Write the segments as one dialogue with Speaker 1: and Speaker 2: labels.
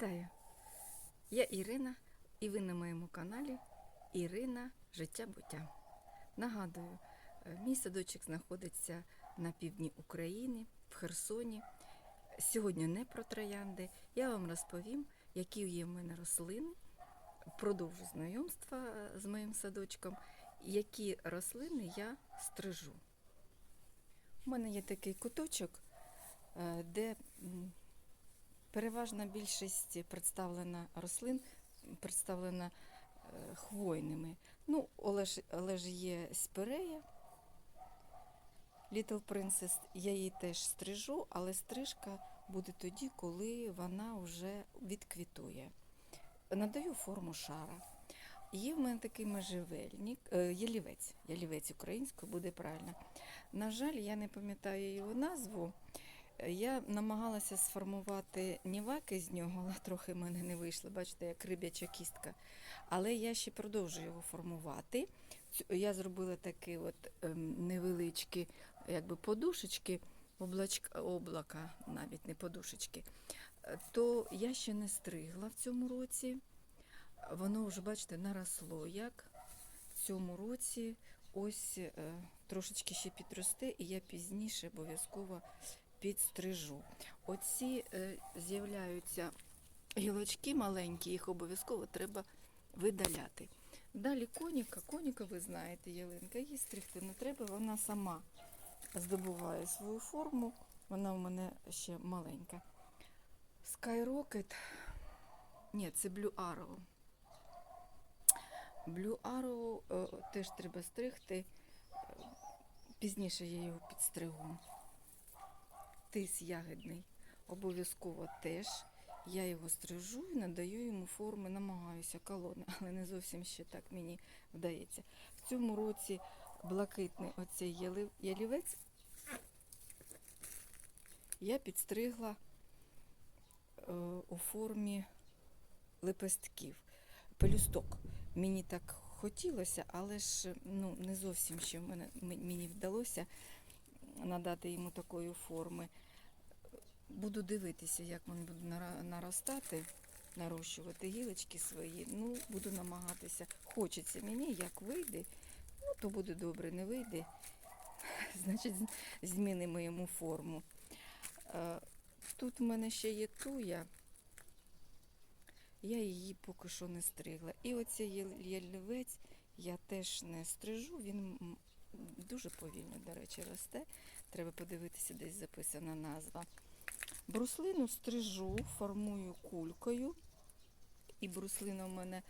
Speaker 1: Вітаю! Я Ірина, і ви на моєму каналі Ірина Життя буття. Нагадую, е, мій садочок знаходиться на півдні України, в Херсоні. Сьогодні не про троянди. Я вам розповім, які є в мене рослини. Продовжу знайомства е, з моїм садочком, які рослини я стрижу. У мене є такий куточок, е, де переважна більшість представлена рослин, представлена е, хвойними. Ну, але ж, є спірея, Little Princess, я її теж стрижу, але стрижка буде тоді, коли вона вже відквітує. Надаю форму шара. Є в мене такий можжевельник, е, ялівець, ялівець українською буде правильно. На жаль, я не пам'ятаю його назву. Я намагалася сформувати ніваки з нього, але трохи в мене не вийшло. Бачите, як риб'яча кістка. Але я ще продовжую його формувати. Я зробила такі от ем, невеличкі якби подушечки, облачка, облака, навіть не подушечки. Е, То я ще не стригла в цьому році. Воно вже, бачите, наросло як в цьому році. Ось е, трошечки ще підросте, і я пізніше обов'язково підстрижу. Оці е, з'являються гілочки маленькі, їх обов'язково треба видаляти. Далі коніка, коніка, ви знаєте, ялинка, її стригти не треба, вона сама здобуває свою форму, вона у мене ще маленька. Skyrocket, ні, це Blue Arrow. Blue Arrow е, теж треба стригти. Пізніше я його підстригу. Тис ягідний обов'язково теж. Я його стрижу і надаю йому форми, намагаюся колони, але не зовсім ще так мені вдається. В цьому році блакитний оцей ялівець я підстригла е, у формі лепестків, пелюсток. Мені так хотілося, але ж ну, не зовсім ще мені вдалося надати йому такої форми. Буду дивитися, як він буде наростати, нарощувати гілочки свої. Ну, буду намагатися. Хочеться мені, як вийде, ну, то буде добре, не вийде. Значить, змінимо йому форму. Е, Тут в мене ще є туя. Я її поки що не стригла. І оцей ял- ялівець я теж не стрижу. Він дуже повільно, до речі, росте. Треба подивитися, десь записана назва. Бруслину стрижу, формую кулькою. І бруслина в мене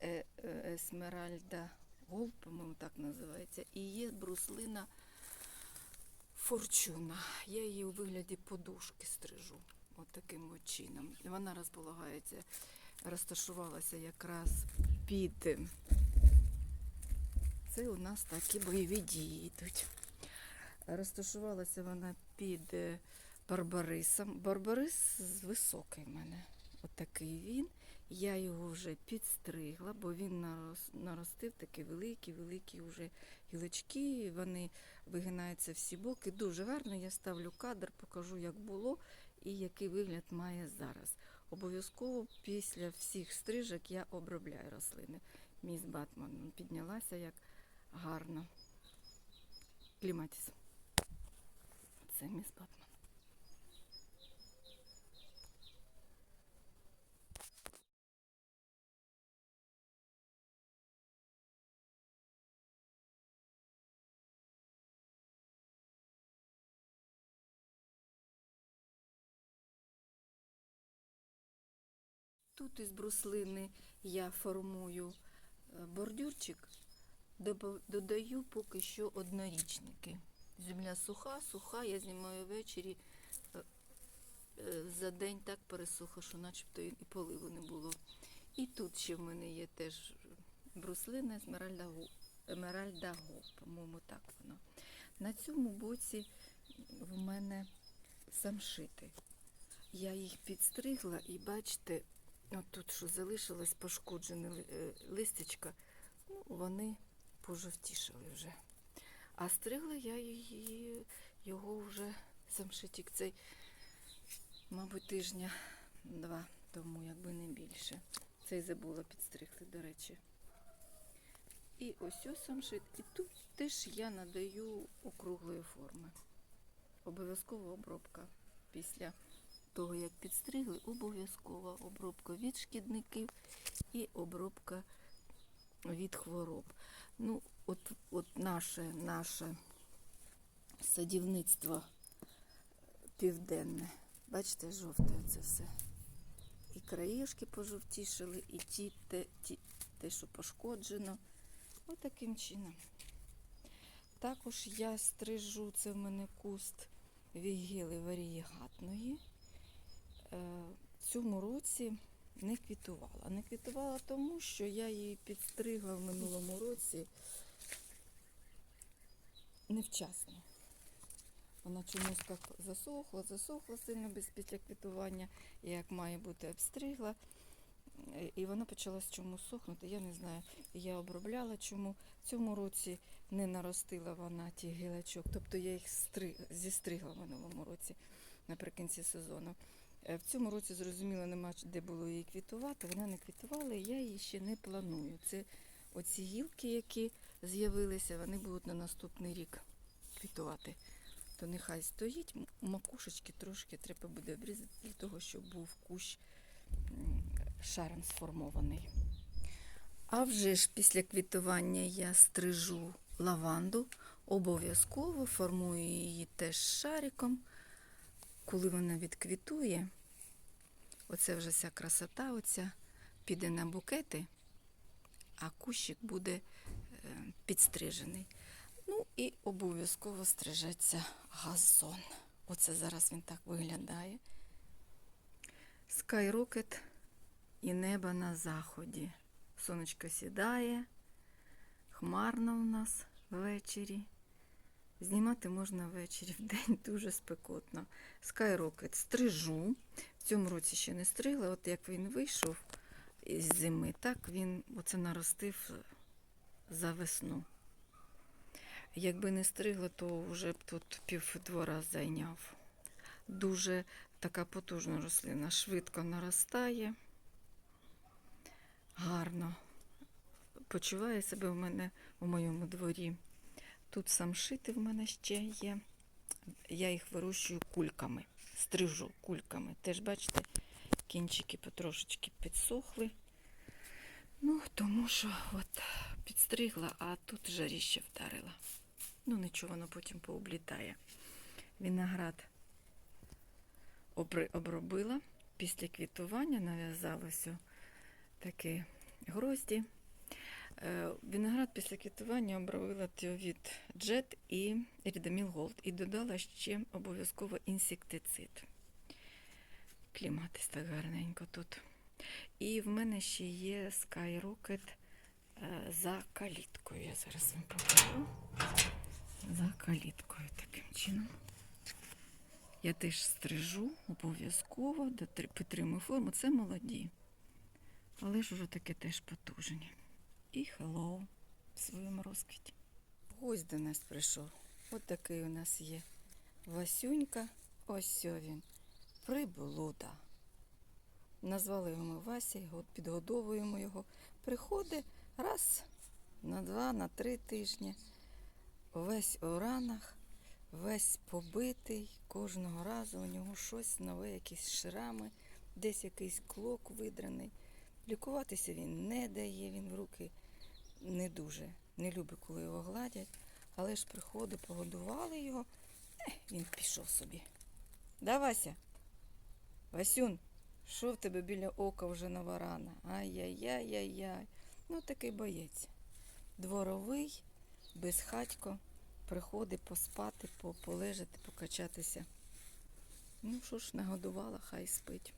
Speaker 1: е, е, Есмеральда Голд, по-моєму, так називається. І є бруслина Форчуна. Я її у вигляді подушки стрижу. От таким от чином. Вона розполагається, розташувалася якраз під. Це у нас такі бойові дії йдуть. Розташувалася вона під е, Барбарисом. Барбарис високий в мене. От він. Я його вже підстригла, бо він наростив такі великі, великі вже гілочки. Вони вигинаються всі боки. Дуже гарно. Я ставлю кадр, покажу, як було і який вигляд має зараз. Обов'язково після всіх стрижок я обробляю рослини. Міс Батман піднялася як гарно. Кліматіс. Це міс Батман. Тут із бруслини я формую е, бордюрчик, додаю поки що однорічники. Земля суха, суха, я знімаю ввечері. е, е, За день так пересуха, що начебто і поливу не було. І тут ще в мене є теж бруслина Есмеральда Го, Емеральда по-моєму, так воно. На цьому боці в мене самшити. Я їх підстригла і бачите, от тут що залишилось пошкоджене е, листячка, ну, вони пожовтішали вже. А стригла я її, його вже самшитик цей, мабуть, тижня два тому, якби не більше. Цей забула підстригти, до речі. І ось ось самшит. І тут теж я надаю округлої форми. Обов'язкова обробка після того, як підстригли, обов'язкова обробка від шкідників і обробка від хвороб. Ну, от, от наше, наше садівництво південне. Бачите, жовте це все. І краєшки пожовтішили, і ті, те, ті, те, що пошкоджено. Ось таким чином. Також я стрижу, це в мене куст вігіли варієгатної. Е, В цьому році не квітувала. Не квітувала тому, що я її підстригла в минулому році невчасно. Вона чомусь так засохла, засохла сильно без після квітування, як має бути обстригла. І вона почала з чомусь сохнути. Я не знаю, я обробляла чому. В цьому році не наростила вона ті гілочок. Тобто я їх стри... зістригла в минулому році наприкінці сезону. Е, В цьому році, зрозуміло, нема де було її квітувати. Вона не квітувала, і я її ще не планую. Це оці гілки, які з'явилися, вони будуть на наступний рік квітувати. То нехай стоїть, макушечки трошки треба буде обрізати для того, щоб був кущ шаром сформований. А вже ж після квітування я стрижу лаванду, обов'язково формую її теж шариком. Коли вона відквітує, оце вже вся красота оця піде на букети, а кущик буде е, підстрижений. Ну і обов'язково стрижеться газон. Оце зараз він так виглядає. Скайрокет і небо на заході. Сонечко сідає, хмарно у нас ввечері. Знімати можна ввечері, вдень дуже спекотно. Скайрокет стрижу. В цьому році ще не стригла. От як він вийшов із зими, так він оце наростив за весну. Якби не стригла, то вже б тут пів двора зайняв. Дуже така потужна рослина, швидко наростає, гарно почуває себе в мене у моєму дворі. Тут самшити в мене ще є. Я їх вирощую кульками, стрижу кульками. Теж, бачите, кінчики потрошечки підсохли. Ну, тому що от підстригла, а тут жаріще вдарила. Ну, нічого, воно потім пооблітає. Виноград обробила. Після квітування нав'язалося такі грозді. Е, Виноград після квітування обробила тіовід джет і рідоміл голд і додала ще обов'язково інсектицид. Кліматись так гарненько тут. І в мене ще є Skyrocket е, за каліткою. Я зараз вам покажу. За каліткою таким чином. Я теж стрижу обов'язково, підтримую форму. Це молоді. Але ж уже таке теж потужні. І hello в своєму розквіті. Гость до нас прийшов. От такий у нас є Васюнька. Ось він. Приблуда. Назвали його ми Вася, підгодовуємо його. Приходить раз на два, на три тижні. Весь у ранах, весь побитий. Кожного разу у нього щось нове, якісь шрами, десь якийсь клок видраний. Лікуватися він не дає, він в руки не дуже не любить, коли його гладять. Але ж приходить, погодували його, ех, він пішов собі. Да, Вася? Васюн, що в тебе біля ока вже на варана? Ай-яй-яй-яй-яй. Ну, такий боєць. Дворовий, безхатько, приходить поспати, по- полежати, покачатися. Ну що ж, нагодувала, хай спить.